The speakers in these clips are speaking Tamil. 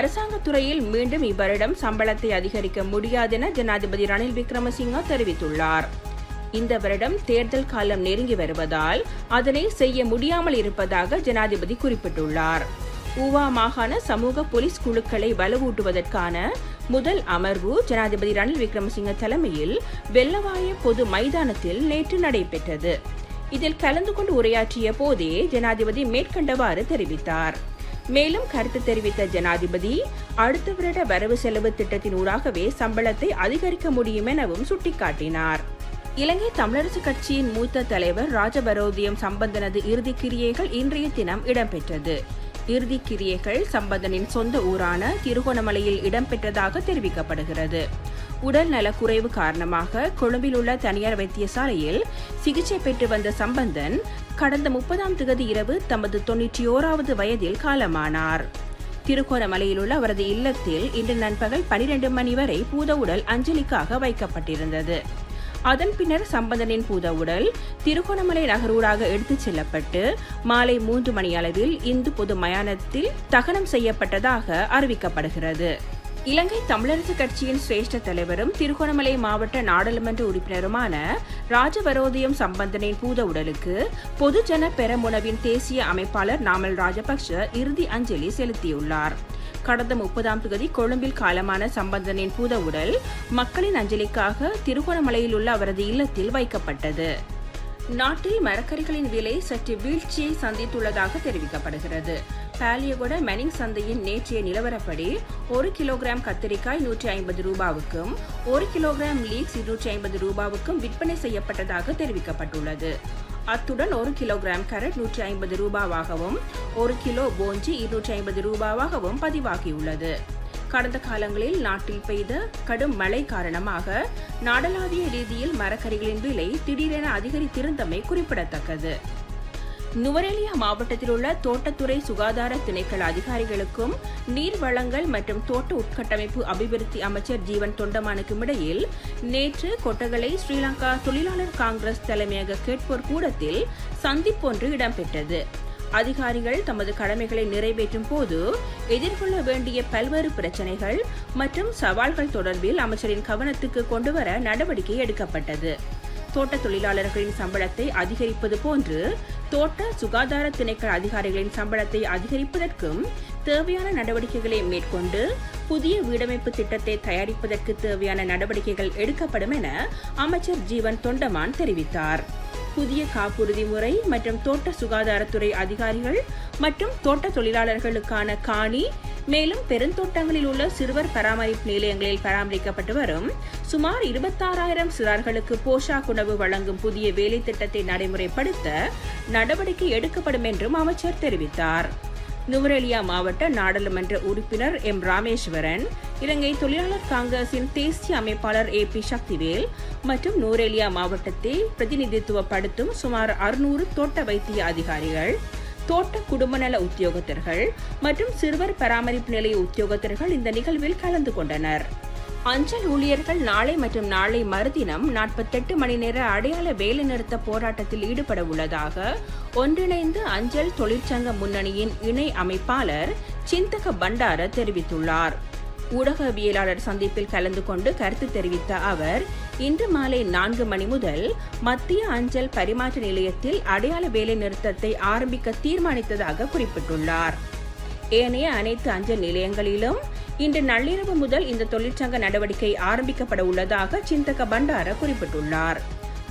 அரசாங்கத் துறையில் மீண்டும் இவ்வருடம் சம்பளத்தை அதிகரிக்க முடியாதென ஜனாதிபதி ரணில் விக்ரமசிங்க தெரிவித்துள்ளார். இந்த வருடம் தேர்தல் காலம் நெருங்கி வருவதால் அதனை செய்ய முடியாமல் இருப்பதாக ஜனாதிபதி குறிப்பிட்டுள்ளார். ஊவா மாகாண சமூக போலீஸ் குழுக்களை வலுவூட்டுவதற்கான முதல் அமர்வு ஜனாதிபதி ரணில் விக்ரமசிங்க தலைமையில் வெள்ளவாய பொது மைதானத்தில் நேற்று நடைபெற்றது. இதில் கலந்து கொண்டு உரையாற்றிய போதே ஜனாதிபதி மேற்கண்டவாறு தெரிவித்தார். மேலும் கருத்து தெரிவித்த ஜனாதிபதி அடுத்த வருட வரவு செலவு திட்டத்தின் ஊடாகவே சம்பளத்தை அதிகரிக்க முடியும் எனவும் சுட்டிக்காட்டினார். இலங்கை தமிழரசு கட்சியின் மூத்த தலைவர் ராஜபரோதியம் சம்பந்தனது இறுதிக் கிரியைகள் இன்றைய தினம் இடம்பெற்றது. இறுதிக் கிரியைகள் சம்பந்தனின் சொந்த ஊரான திருகோணமலையில் இடம்பெற்றதாக தெரிவிக்கப்படுகிறது. உடல் நலக்குறைவு காரணமாக கொழும்பில் உள்ள தனியார் வைத்தியசாலையில் சிகிச்சை பெற்று வந்த சம்பந்தன் கடந்த முப்பதாம் தேதி இரவு தமது தொன்னூற்றி ஓராவது வயதில் காலமானார். திருகோணமலையில் உள்ள அவரது இல்லத்தில் இன்று நண்பகல் பனிரெண்டு மணி வரை பூத உடல் அஞ்சலிக்காக வைக்கப்பட்டிருந்தது. அதன் பின்னர் சம்பந்தனின் பூத உடல் திருகோணமலை நகரூடாக எடுத்துச் செல்லப்பட்டு மாலை மூன்று மணி அளவில் இந்து பொது மயானத்தில் தகனம் செய்யப்பட்டதாக அறிவிக்கப்படுகிறது. இலங்கை தமிழரசு கட்சியின் சிரேஷ்ட தலைவரும் திருகோணமலை மாவட்ட நாடாளுமன்ற உறுப்பினருமான ராஜவரோதயம் சம்பந்தனின் பூத உடலுக்கு பொதுஜன பெரமுனவின் தேசிய அமைப்பாளர் நாமல் ராஜபக்ஷ இறுதி அஞ்சலி செலுத்தியுள்ளார். கடந்த முப்பதாம் தேதி கொழும்பில் காலமான சம்பந்தனின் பூத உடல் மக்களின் அஞ்சலிக்காக திருகோணமலையில் உள்ள அவரது இல்லத்தில் வைக்கப்பட்டது. நாட்டில் மரக்கறிகளின் விலை சற்று வீழ்ச்சியை சந்தித்துள்ளதாக தெரிவிக்கப்படுகிறது. பாலியகுட மெனிங் சந்தையின் நேற்றைய நிலவரப்படி ஒரு கிலோகிராம் கத்திரிக்காய் நூற்றி ஐம்பது ரூபாவுக்கும் ஒரு கிலோகிராம் லீக்ஸ் இருநூற்றி ஐம்பது ரூபாவுக்கும் விற்பனை செய்யப்பட்டதாக தெரிவிக்கப்பட்டுள்ளது. அத்துடன் ஒரு கிலோகிராம் கரட் நூற்றி ஐம்பது ரூபாவாகவும் ஒரு கிலோ போஞ்சி இருநூற்றி ஐம்பது ரூபாவாகவும் பதிவாகியுள்ளது. கடந்த காலங்களில் நாட்டில் பெய்த கடும் மழை காரணமாக நாடளாவிய ரீதியில் மரக்கறிகளின் விலை திடீரென அதிகரித்திருந்தமை குறிப்பிடத்தக்கது. நுவரெலியா மாவட்டத்தில் உள்ள தோட்டத்துறை சுகாதார திணைக்கள அதிகாரிகளுக்கும் நீர் வளங்கள் மற்றும் தோட்ட உட்கட்டமைப்பு அபிவிருத்தி அமைச்சர் ஜீவன் தொண்டமானுக்கும் இடையில் நேற்று கொட்டகலை ஸ்ரீலங்கா தொழிலாளர் காங்கிரஸ் தலைமையக கேட்போர் கூடத்தில் சந்திப்பொன்று இடம்பெற்றது. அதிகாரிகள் தமது கடமைகளை நிறைவேற்றும் போது எதிர்கொள்ள வேண்டிய பல்வேறு பிரச்சனைகள் மற்றும் சவால்கள் தொடர்பில் அமைச்சரின் கவனத்துக்கு கொண்டுவர நடவடிக்கை எடுக்கப்பட்டது. தோட்ட தொழிலாளர்களின் சம்பளத்தை அதிகரிப்பது போன்று தோட்ட சுகாதார திணைக்கள அதிகாரிகளின் சம்பளத்தை அதிகரிப்பதற்கும் தேவையான நடவடிக்கைகளை மேற்கொண்டு புதிய வீடமைப்பு திட்டத்தை தயாரிப்பதற்கு தேவையான நடவடிக்கைகள் எடுக்கப்படும் என அமைச்சர் ஜீவன் தொண்டமான் தெரிவித்தார். புதிய காப்புறுதி முறை மற்றும் தோட்ட சுகாதாரத்துறை அதிகாரிகள் மற்றும் தோட்ட தொழிலாளர்களுக்கான காணி மேலும் பெருந்தோட்டங்களில் உள்ள சிறுவர் பராமரிப்பு நிலையங்களில் பராமரிக்கப்பட்டு வரும். சுமார் இருபத்தாறாயிரம் சிறார்களுக்கு போஷாக் உணவு வழங்கும் புதிய வேலை திட்டத்தை நடைமுறைப்படுத்த நடவடிக்கை எடுக்கப்படும் என்றும் அமைச்சர் தெரிவித்தார். நுவரெலியா மாவட்ட நாடாளுமன்ற உறுப்பினர் எம் ராமேஸ்வரன் இலங்கை தொழிலாளர் காங்கிரசின் தேசிய அமைப்பாளர் ஏ பி சக்திவேல் மற்றும் நூரேலியா மாவட்டத்தை பிரதிநிதித்துவப்படுத்தும் சுமார் அறுநூறு தோட்ட வைத்திய அதிகாரிகள் தோட்ட குடும்பநல உத்தியோகத்தர்கள் மற்றும் சிறுவர் பராமரிப்பு நிலைய உத்தியோகத்தர்கள் இந்த நிகழ்வில் கலந்து கொண்டனர். அஞ்சல் ஊழியர்கள் நாளை மற்றும் நாளை மறுதினம் நாற்பத்தெட்டு மணி நேர அடையாள வேலைநிறுத்த போராட்டத்தில் ஈடுபட உள்ளதாக ஒன்றிணைந்து அஞ்சல் தொழிற்சங்க முன்னணியின் இணை அமைப்பாளர் சிந்தக பண்டார தெரிவித்துள்ளார். ஊடகவியலாளர் சந்திப்பில் கலந்து கொண்டு கருத்து தெரிவித்த அவர் இன்று மாலை நான்கு மணி முதல் மத்திய அஞ்சல் பரிமாற்ற நிலையத்தில் அடையாள வேலை நிறுத்தத்தை ஆரம்பிக்க தீர்மானித்ததாக குறிப்பிட்டுள்ளார். ஏனைய அனைத்து அஞ்சல் நிலையங்களிலும் இன்று நள்ளிரவு முதல் இந்த தொழிற்சங்க நடவடிக்கை ஆரம்பிக்கப்பட உள்ளதாக சிந்தக பண்டார குறிப்பிட்டுள்ளார்.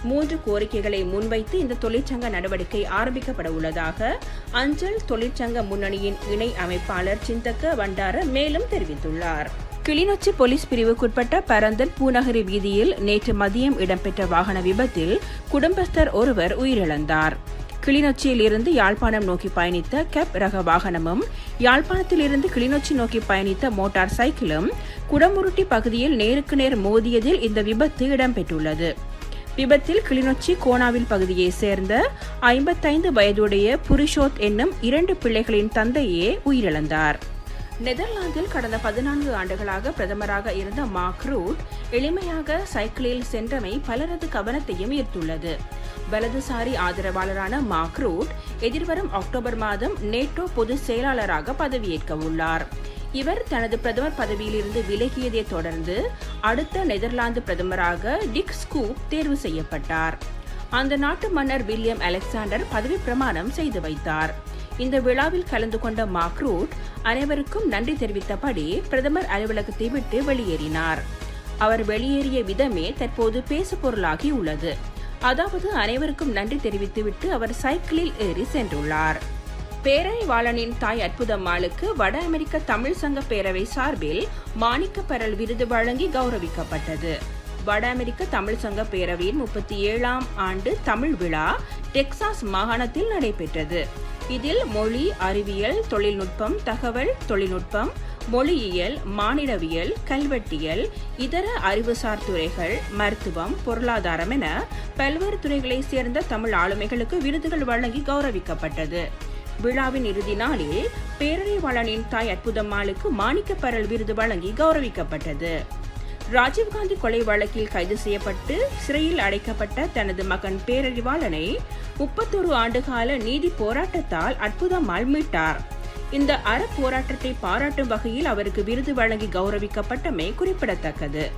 மூன்று கோரிக்கைகளை முன்வைத்து இந்த தொழிற்சங்க நடவடிக்கை ஆரம்பிக்கப்பட உள்ளதாக அஞ்சல் தொழிற்சங்க முன்னணியின் இணை அமைப்பாளர் சிந்தக்க பண்டார மேலும் தெரிவித்துள்ளார். கிளிநொச்சி போலீஸ் பிரிவுக்குட்பட்ட பரந்தன் பூநகரி வீதியில் நேற்று மதியம் இடம்பெற்ற வாகன விபத்தில் குடும்பஸ்தர் ஒருவர் உயிரிழந்தார். கிளிநொச்சியில் இருந்து யாழ்ப்பாணம் நோக்கி பயணித்த கேப் ரக வாகனமும் யாழ்ப்பாணத்தில் இருந்து கிளிநொச்சி நோக்கி பயணித்த மோட்டார் சைக்கிளும் குடமுருட்டி பகுதியில் நேருக்கு நேர் மோதியதில் இந்த விபத்து இடம்பெற்றுள்ளது. விபத்தில் கிளிநொச்சி கோனாவில் பகுதியை சேர்ந்த ஐம்பத்தைந்து வயதுடைய புருஷோத் என்னும் இரண்டு பிள்ளைகளின் தந்தையே உயிரிழந்தார். நெதர்லாந்தில் கடந்த பதினான்கு ஆண்டுகளாக பிரதமராக இருந்த மார்க் ரூட் எளிமையாக சைக்கிளில் சென்றமை பலரது கவனத்தையும் ஈர்த்துள்ளது. வலதுசாரி ஆதரவாளரான மார்க் ரூட் எதிர்வரும் அக்டோபர் மாதம் நேட்டோ பொதுச் செயலாளராக பதவியேற்க உள்ளார். இவர் தனது பிரதமர் பதவியிலிருந்து விலகியதை தொடர்ந்து அடுத்த நெதர்லாந்து பிரதமராக டிக் ஸ்கூப் தேர்வு செய்யப்பட்டார். அந்த நாட்டு மன்னர் வில்லியம் அலெக்சாண்டர் பதவி பிரமாணம் செய்து வைத்தார். இந்த விழாவில் கலந்து கொண்ட மாக்ரூட் அனைவருக்கும் நன்றி தெரிவித்தபடி பிரதமர் அலுவலகத்தை விட்டு வெளியேறினார். அவர் வெளியேறிய விதமே தற்போது பேசுபொருளாகி உள்ளது. அதாவது அனைவருக்கும் நன்றி தெரிவித்துவிட்டு அவர் சைக்கிளில் ஏறி சென்றுள்ளார். பேரறிவாளனின் தாய் அற்புதம்மாளுக்கு வட அமெரிக்க தமிழ் சங்க பேரவை சார்பில் மாணிக்கப்பரல் விருது வழங்கி கௌரவிக்கப்பட்டது. வட அமெரிக்க தமிழ் சங்க பேரவையின் முப்பத்தி ஏழாம் ஆண்டு தமிழ் விழா டெக்சாஸ் மாகாணத்தில் நடைபெற்றது. இதில் மொழி அறிவியல் தொழில்நுட்பம் தகவல் தொழில்நுட்பம் மொழியியல் மானிடவியல் கல்வெட்டியல் இதர அறிவுசார் துறைகள் மருத்துவம் பொருளாதாரம் என பல்வேறு துறைகளைச் சேர்ந்த தமிழ் ஆளுமைகளுக்கு விருதுகள் வழங்கி கௌரவிக்கப்பட்டது. விழாவின் இறுதி நாளில் பேரறிவாளனின் தாய் அற்புதம்மாளுக்கு மாணிக்கப்பரல் விருது வழங்கி கௌரவிக்கப்பட்டது. ராஜீவ்காந்தி கொலை வழக்கில் கைது செய்யப்பட்டு சிறையில் அடைக்கப்பட்ட தனது மகன் பேரறிவாளனை முப்பத்தொரு ஆண்டுகால நீதி போராட்டத்தால் அற்புதமால் மீட்டார் இந்த அறப்போராட்டத்தை பாராட்டும் வகையில் அவருக்கு விருது வழங்கி கௌரவிக்கப்பட்டமை குறிப்பிடத்தக்கது.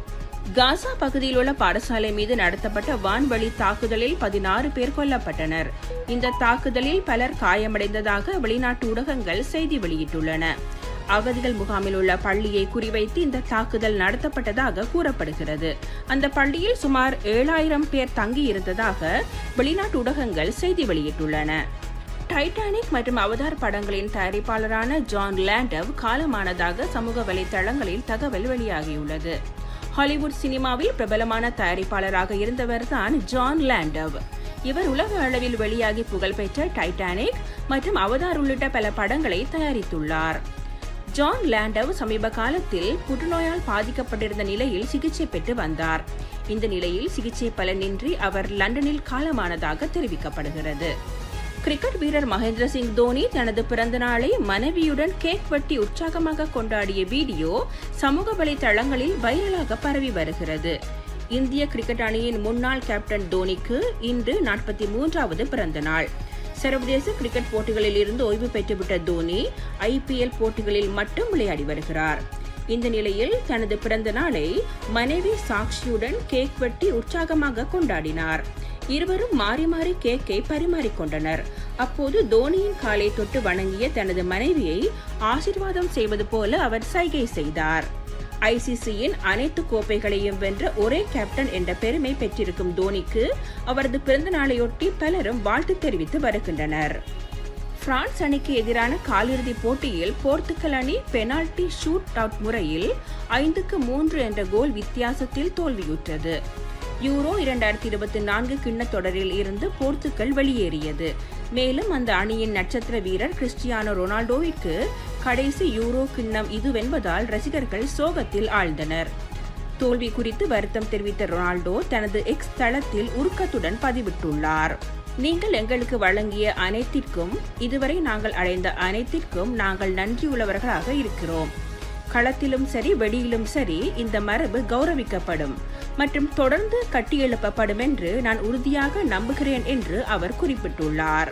காசா பகுதியில் உள்ள பாடசாலை மீது நடத்தப்பட்ட வான்வழி தாக்குதலில் பதினாறு பேர் கொல்லப்பட்டனர். இந்த தாக்குதலில் பலர் காயமடைந்ததாக வெளிநாட்டு ஊடகங்கள் செய்தி வெளியிட்டுள்ளன. அகதிகள் முகாமில் உள்ள பள்ளியை குறிவைத்து இந்த தாக்குதல் நடத்தப்பட்டதாக கூறப்படுகிறது. அந்த பள்ளியில் சுமார் ஏழாயிரம் பேர் தங்கியிருந்ததாக வெளிநாட்டு ஊடகங்கள் செய்தி வெளியிட்டுள்ளன. டைட்டானிக் மற்றும் அவதார் படங்களின் தயாரிப்பாளரான ஜான் லேண்டவ் காலமானதாக சமூக வலைதளங்களில் தகவல் வெளியாகியுள்ளது. ஹாலிவுட் சினிமாவில் பிரபலமான தயாரிப்பாளராக இருந்தவர்தான் ஜான் லேண்டவ். இவர் உலக அளவில் வெளியாகி புகழ்பெற்ற டைட்டானிக் மற்றும் அவதார் உள்ளிட்ட பல படங்களை தயாரித்துள்ளார். ஜான் லேண்டவ் சமீப காலத்தில் புற்றுநோயால் பாதிக்கப்பட்டிருந்த நிலையில் சிகிச்சை பெற்று வந்தார். இந்த நிலையில் சிகிச்சை பலனின்றி அவர் லண்டனில் காலமானதாக தெரிவிக்கப்படுகிறது. கிரிக்கெட் வீரர் மகேந்திர சிங் தோனி தனது பிறந்த நாளை மனைவியுடன் கேக் வெட்டி உற்சாகமாக கொண்டாடிய வீடியோ சமூக வலைதளங்களில் வைரலாக பரவி வருகிறது. இந்திய கிரிக்கெட் அணியின் முன்னாள் கேப்டன் தோனிக்கு இன்று நாற்பத்தி மூன்றாவது பிறந்த நாள் சர்வதேச கிரிக்கெட் போட்டிகளில் இருந்து ஓய்வு பெற்றுவிட்ட தோனி ஐபிஎல் போட்டிகளில் மட்டும் விளையாடி வருகிறார். இந்த நிலையில் தனது பிறந்த நாளை மனைவி சாக்ஷியுடன் கேக் வெட்டி உற்சாகமாக கொண்டாடினார். இருவரும் மாறி மாறி கேக்கை பரிமாறிக்கொண்டனர் அப்போது தோனியின் காலை தொட்டு வணங்கிய தனது மனைவியை ஆசிர்வாதம் செய்வது போல அவர் சைகை செய்தார். ஐசிசியின் அனைத்து கோப்பைகளையும் வென்ற ஒரே கேப்டன் என்ற பெருமை பெற்றிருக்கும் தோனிக்கு அவரது பிறந்த நாளையொட்டி பலரும் வாழ்த்து தெரிவித்து வருகின்றனர். பிரான்ஸ் அணிக்கு எதிரான காலிறுதிப் போட்டியில் போர்த்துக்கல் அணி பெனால்டி ஷூட் அவுட் முறையில் ஐந்துக்கு மூன்று என்ற கோல் வித்தியாசத்தில் தோல்வியுற்றது. யூரோ இரண்டாயிரத்தி இருபத்தி நான்கு கிண்ண தொடரில் இருந்து போர்த்துக்கல் வெளியேறியது. மேலும் அந்த அணியின் நட்சத்திர வீரர் கிறிஸ்டியானோ ரொனால்டோவிற்கு கடைசி யூரோ கிண்ணம் இதுவென்பதால் ரசிகர்கள் சோகத்தில் ஆழ்ந்தனர். தோல்வி குறித்து வருத்தம் தெரிவித்த ரொனால்டோ தனது எக்ஸ் தளத்தில் உருக்கத்துடன் பதிவிட்டுள்ளார். நீங்கள் எங்களுக்கு வழங்கிய அனைத்திற்கும் இதுவரை நாங்கள் அடைந்த அனைத்திற்கும் நாங்கள் நன்றியுள்ளவர்களாக இருக்கிறோம். களத்திலும் சரி வெளியிலும் சரி இந்த மரபு கௌரவிக்கப்படும் மற்றும் தொடர்ந்து கட்டியெழுப்பப்படும் என்று நான் உறுதியாக நம்புகிறேன் என்று அவர் குறிப்பிட்டுள்ளார்.